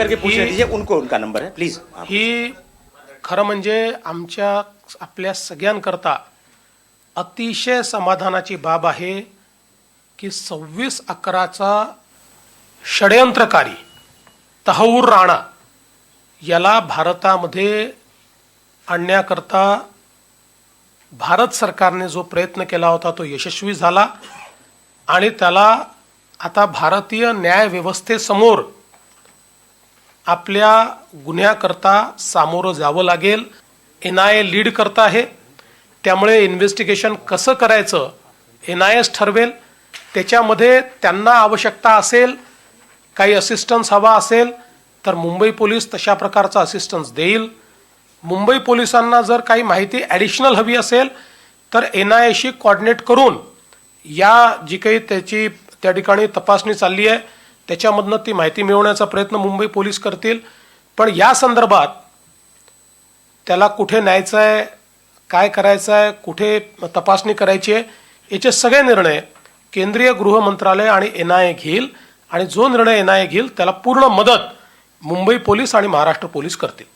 करके पूछ थे उनको उनका नंबर है प्लीज ही खरं म्हणजे आमच्या आपल्या सगळ्यांकरता अतिशय समाधानाची बाब आहे की सव्वीस अकराचा षडयंत्रकारी तहूर राणा याला भारतामध्ये आणण्याकरता भारत सरकारने जो प्रयत्न केला होता तो यशस्वी झाला आणि त्याला आता भारतीय न्यायव्यवस्थेसमोर आपल्या गुन्ह्याकरता सामोरं जावं लागेल. एन आय ए लीड करत आहे. त्यामुळे इन्व्हेस्टिगेशन कसं करायचं एन आय एस ठरवेल. त्याच्यामध्ये त्यांना आवश्यकता असेल काही असिस्टन्स हवा असेल तर मुंबई पोलीस तशा प्रकारचा असिस्टन्स देईल. मुंबई पोलिसांना जर काही माहिती ॲडिशनल हवी असेल तर एन आय एशी कॉर्डिनेट करून या जी काही त्याची त्या ठिकाणी तपासणी चालली आहे त्याच्यामधनं ती माहिती मिळवण्याचा प्रयत्न मुंबई पोलीस करतील. पण या संदर्भात त्याला कुठे न्यायचं आहे काय करायचं आहे कुठे तपासणी करायची आहे याचे सगळे निर्णय केंद्रीय गृह मंत्रालय आणि एन आय ए घेईल आणि जो निर्णय एन आय ए घेईल त्याला पूर्ण मदत मुंबई पोलीस आणि महाराष्ट्र पोलीस करतील.